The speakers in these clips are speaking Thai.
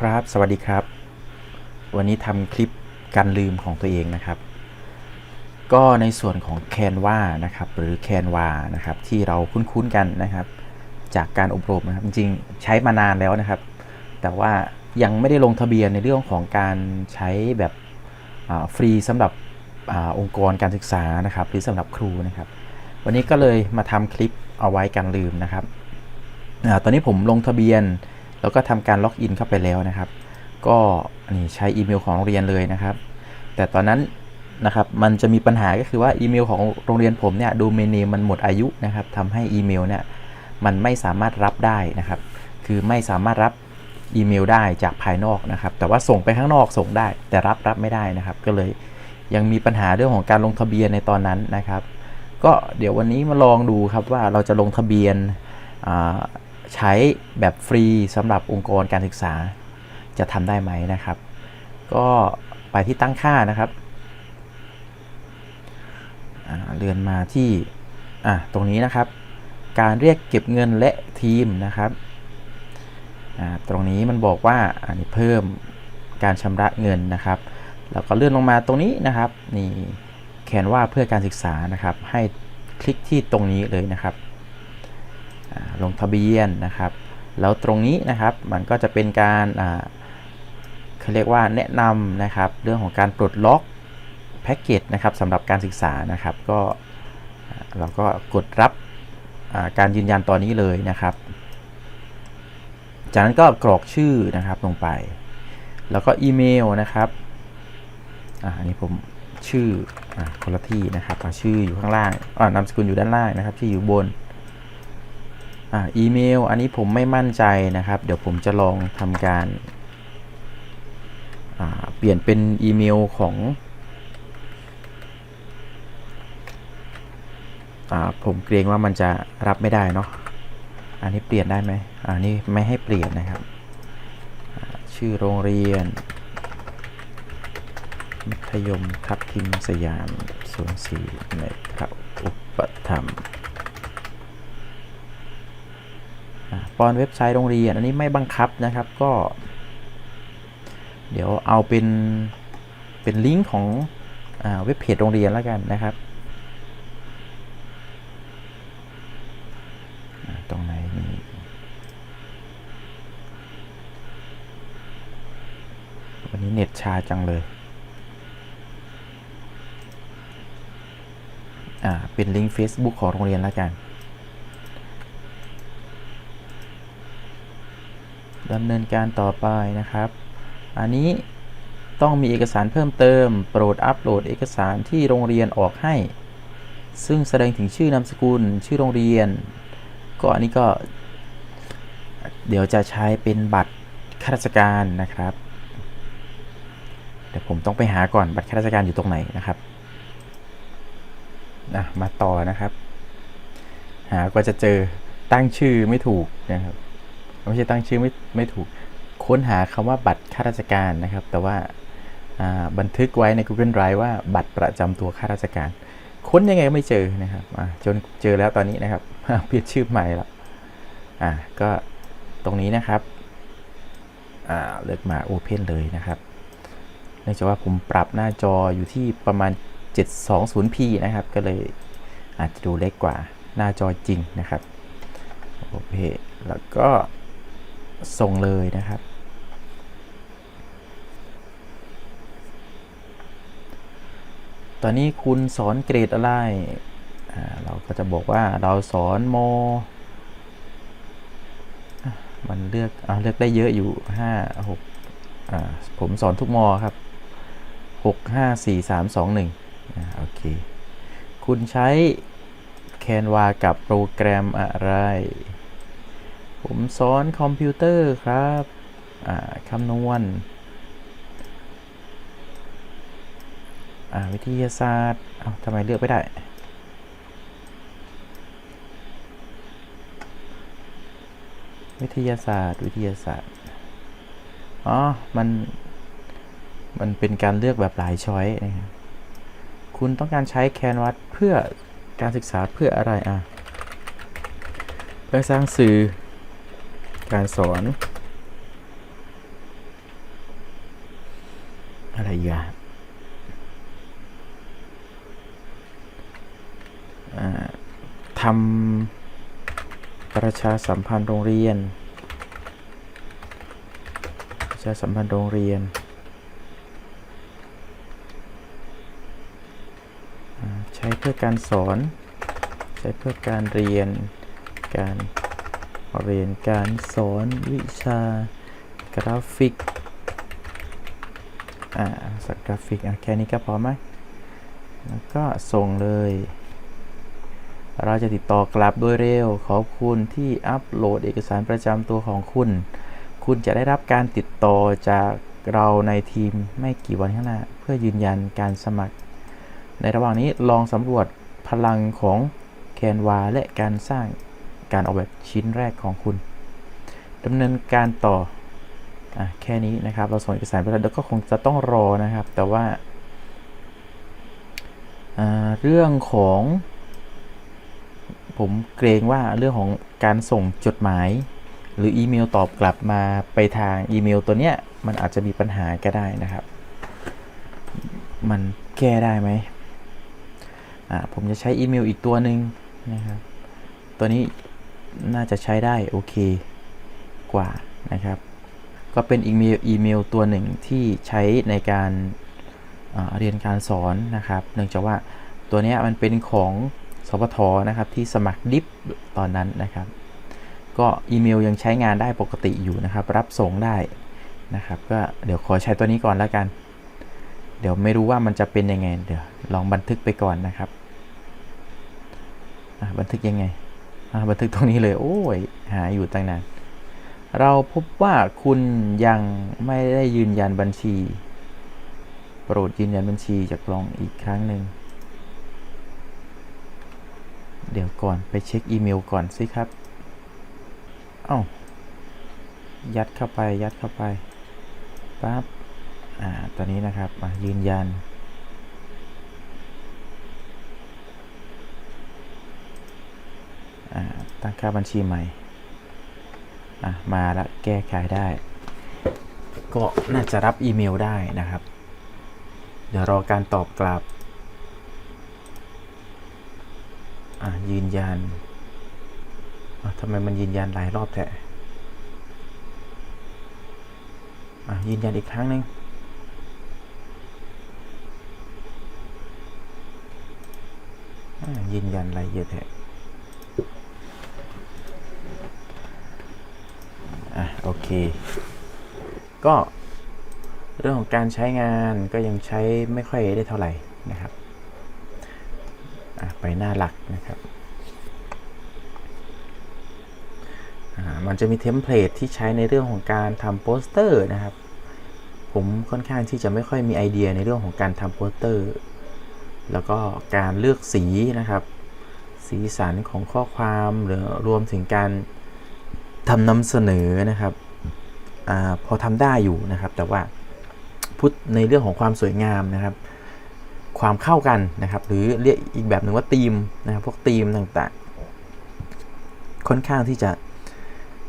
ครับ สวัสดีครับ วันนี้ทำคลิปการลืมของตัวเองนะครับ ก็ในส่วนของ Canva นะครับ หรือ Canva นะครับ ที่เราคุ้นๆกันนะครับ จากการอบรมนะครับ จริงๆ ใช้มานานแล้วนะครับ แต่ว่ายังไม่ได้ลงทะเบียนในเรื่องของการใช้แบบฟรีสำหรับอองค์กรการศึกษานะครับ หรือสำหรับครูนะครับ วันนี้ก็เลยมาทำคลิปเอาไว้การลืมนะครับอตอนนี้ผมลงทะเบียน แล้วก็ทำการล็อกอินเข้าไปแล้วนะครับ ก็นี่ใช้อีเมลของโรงเรียนเลยนะครับ แต่ตอนนั้นนะครับมันจะมีปัญหาก็คือว่าอีเมลของโรงเรียนผมเนี่ยดูเมนมันหมดอายุนะครับทำให้อีเมลเนี่ยมันไม่สามารถรับได้นะครับ คือไม่สามารถรับอีเมลได้จากภายนอกนะครับ แต่ว่าส่งไปข้างนอกส่งได้ แต่รับรับไม่ได้นะครับ ก็เลยยังมีปัญหาเรื่องของการลงทะเบียนในตอนนั้นนะครับ ก็เดี๋ยววันนี้มาลองดูครับว่าเราจะลงทะเบียน ใช้แบบฟรีสำหรับองค์กรการศึกษาจะทำได้ไหมนะครับ ก็ไปที่ตั้งค่านะครับเลื่อนมาที่อะตรงนี้นะครับ การเรียกเก็บเงินและทีมนะครับอ่าตรงนี้มันบอกว่าอันนี้เพิ่มการชำระเงินนะครับแล้วก็เลื่อนลงมาตรงนี้นะครับนี่แคนว่าเพื่อการศึกษานะครับ ให้คลิกที่ตรงนี้เลยนะครับ ลงทะเบียนนะครับ แล้วตรงนี้นะครับมันก็จะเป็นการเขาเรียกว่าแนะนำนะครับ เรื่องของการปลดล็อกแพ็กเกจนะครับสำหรับการศึกษานะครับ ก็เราก็กดรับการยืนยันตอนนี้เลยนะครับ จากนั้นก็กรอกชื่อนะครับลงไป แล้วก็อีเมลนะครับอ่าอันนี้ผมชื่ออคนละที่นะครับอ่าชื่ออยู่ข้างล่างอ่านามสกุลอยู่ด้านล่างนะครับชื่อยู่บน อ่าอีเมล อันนี้ผมไม่มั่นใจนะครับ เดี๋ยวผมจะลองทำการเปลี่ยนเป็นอีเมลของอ่าผมเกรงว่ามันจะรับไม่ได้เนาะ อันนี้เปลี่ยนได้ไหมอันนี้ไม่ให้เปลี่ยนนะครับ ชื่อโรงเรียน มัธยมทับทิมสยามสวนศรีในพระอุปถัมะปอนเว็บไซต์โรงเรียน อันนี้ไม่บังคับนะครับก็ เดี๋ยวเอาเป็นเป็นลิงก์ของอเว็บเพจโรงเรียนแล้วกันนะครับตรงไหนมีวันนี้เน็ตชาจังเลย อ่า เป็นลิงก์ Facebook ของโรงเรียนแล้วกัน ดำเนินการต่อไปนะครับ อันนี้ต้องมีเอกสารเพิ่มเติม โปรดอัปโหลดเอกสารที่โรงเรียนออกให้ ซึ่งแสดงถึงชื่อนามสกุล ชื่อโรงเรียน ก็อันนี้ก็ เดี๋ยวจะใช้เป็นบัตรข้าราชการนะครับ เดี๋ยวผมต้องไปหาก่อนบัตรข้าราชการอยู่ตรงไหนนะครับนะมาต่อนะครับ หาก็จะเจอตั้งชื่อไม่ถูกนะครับ ไม่ใช่ตั้งชื่อไม่ไม่ถูก ค้นหาคำว่าบัตรข้าราชการนะครับ แต่ว่าบันทึกไว้ใน Google Drive ว่าบัตรประจำตัวข้าราชการ ค้นยังไงก็ไม่เจอนะครับจนเจอแล้วตอนนี้นะครับเปลี่ยนชื่อใหม่แล้วอ่าก็ตรงนี้นะครับเลือกมา Open เลยนะครับเนื่องจากว่าผมปรับหน้าจออยู่ที่ประมาณ 720p นะครับ ก็เลยอาจจะดูเล็กกว่าหน้าจอจริงนะครับ โอเค แล้วก็ ส่งเลยนะครับ ตอนนี้คุณสอนเกรดอะไร เราก็จะบอกว่าเราสอนมอมันเลือกเอาเลือกได้เยอะอยู่ 5 6าผมสอนทุกมอครับ 6 5 4 3 2 1อ่าโอเค คุณใช้ Canva กับโปรแกรมอะไร ผมสอนคอมพิวเตอร์ครับคำนวณวิทยาศาสตร์ เอาทำไมเลือกไม่ได้ วิทยาศาสตร์ วิทยาศาสตร์ อ๋อ มัน มันเป็นการเลือกแบบหลายช้อยนะครับ คุณต้องการใช้แคนว a สเพื่อการศึกษาเพื่ออะไรอะ เพื่อสร้างสื่อ การสอนอีกอะอ่าทำประชาสัมพันธ์โรงเรียน ประชาสัมพันธ์โรงเรียนใช้เพื่อการสอน ใช้เพื่อการเรียนการ เรียนการสอนวิชากราฟิก อ่าสักกราฟิกอะแค่นี้ก็พอไหมแล้วก็ส่งเลย เราจะติดต่อกลับโดยเร็ว ขอบคุณที่อัปโหลดเอกสารประจำตัวของคุณ คุณจะได้รับการติดต่อจากเราในทีมไม่กี่วันข้างหน้า เพื่อยืนยันการสมัคร ในระหว่างนี้ลองสำรวจพลังของแคนวาและการสร้าง การออกแบบชิ้นแรกของคุณดำเนินการต่ออแค่นี้นะครับ เราส่งเอกสารไปแล้วเดี๋ยวก็คงจะต้องรอนะครับ แต่ว่าเรื่องของ ผมเกรงว่าเรื่องของการส่งจดหมาย หรืออีเมลตอบกลับมาไปทางอีเมลตัวเนี้ยมันอาจจะมีปัญหาก็ได้นะครับ มันแก้ได้ไหมอ่าผมจะใช้อีเมลอีกตัวหนึ่งนะครับ ตัวนี้ น่าจะใช้ได้โอเคกว่านะครับ ก็เป็นอีเมลอีเมลตัวหนึ่งที่ใช้ในการอ่าเรียนการสอนนะครับ เนื่องจากว่าตัวนี้มันเป็นของสพทนะครับที่สมัครดิฟตอนนั้นนะครับ ก็อีเมลยังใช้งานได้ปกติอยู่นะครับ รับส่งได้นะครับก็เดี๋ยวขอใช้ตัวนี้ก่อนแล้วกัน เดี๋ยวไม่รู้ว่ามันจะเป็นยังไง เดี๋ยวลองบันทึกไปก่อนนะครับบันทึกยังไง บันทึกตรงนี้เลย โอ้ย หาอยู่ตั้งนาน เราพบว่าคุณยังไม่ได้ยืนยันบัญชี โปรดยืนยันบัญชีจากกล่องอีกครั้งหนึ่ง เดี๋ยวก่อนไปเช็คอีเมลก่อนสิครับ เอ้า ยัดเข้าไป ยัดเข้าไป ปั๊บ อ่า ตอนนี้นะครับมายืนยัน อ่า ตั้งค่าบัญชีใหม่มาแล้วแก้ไขได้ ก็น่าจะรับอีเมลได้นะครับ เดี๋ยวรอการตอบกลับยืนยันทำไมมันยืนยันหลายรอบแท้ยืนยันอีกครั้งหนึ่งยืนยันอะไรเยอะแท้อะ โอเค ก็เรื่องของการใช้งานก็ยังใช้ไม่ค่อยได้เท่าไหร่นะครับไปหน้าหลักนะครับมันจะมีเทมเพลตที่ใช้ในเรื่องของการทำโปสเตอร์นะครับ ผมค่อนข้างที่จะไม่ค่อยมีไอเดียในเรื่องของการทำโปสเตอร์ แล้วก็การเลือกสีนะครับ สีสันของข้อความหรือรวมถึงการ ทำนำเสนอนะครับอพอทำได้อยู่นะครับ แต่ว่าพูดในเรื่องของความสวยงามนะครับ ความเข้ากันนะครับ หรือเรียกอีกแบบหนึ่งว่าธีมนะครับ พวกธีมต่างๆ ค่อนข้างที่จะ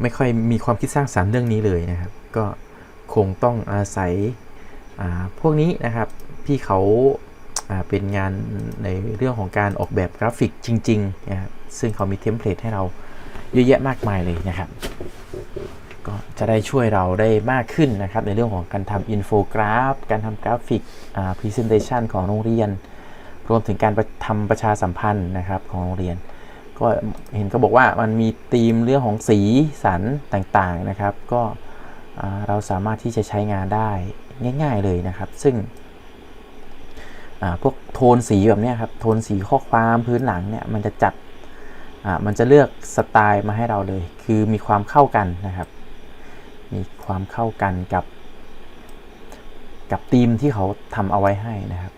ไม่ค่อยมีความคิดสร้างสรรค์เรื่องนี้เลยนะครับ ก็คงต้องอาศัยพวกนี้นะครับที่เขาาเป็นงานในเรื่องของการออกแบบกราฟิกจริงๆนะครับซึ่งเขามีเทมเพลตให้เรา เยอะแยะมากมายเลยนะครับ ก็จะได้ช่วยเราได้มากขึ้นนะครับ ในเรื่องของการทำอินโฟกราฟ การทำกราฟิกอ่าพรีเซนเทชันของโรงเรียน รวมถึงการปทำประชาสัมพันธ์นะครับของโรงเรียน ก็เห็นก็บอกว่ามันมีธีมเรื่องของสีสันต่างๆนะครับ ก็เราสามารถที่จะใช้งานได้ง่าย ๆเลยนะครับ ซึ่งอ่าพวกโทนสีแบบนี้ครับ โทนสีข้อความพื้นหลังเนี่ย มันจะจัด มันจะเลือกสไตล์มาให้เราเลย คือมีความเข้ากันนะครับ มีความเข้ากันกับกับธีมที่เขาทำเอาไว้ให้นะครับ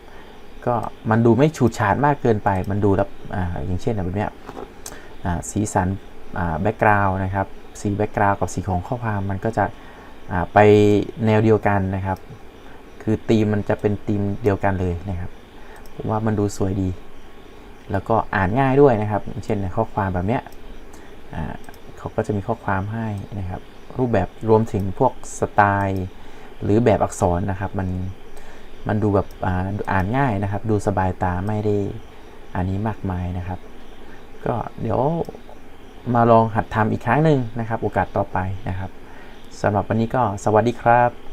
ก็มันดูไม่ฉูดฉาดมากเกินไป มันดูแล้วอ่าอย่างเช่นแบบเนี้ยอ่าสีสันแบ็กกราวน์นะครับ สีแบ็กกราวน์กับสีของข้อความมันก็จะอ่าไปแนวเดียวกันนะครับ คือธีมมันจะเป็นธีมเดียวกันเลยนะครับผมว่ามันดูสวยดี แล้วก็อ่านง่ายด้วยนะครับ เช่นข้อความแบบเนี้ยเขาก็จะมีข้อความให้นะครับ รูปแบบรวมถึงพวกสไตล์ หรือแบบอักษรนะครับ มันมันดูแบบออ่านง่ายนะครับ ดูสบายตาไม่ได้อันนี้มากมายนะครับ ก็เดี๋ยวมาลองหัดทำอีกครั้งหนึ่งนะครับ โอกาสต่อไปนะครับสำหรับวันนี้ก็สวัสดีครับ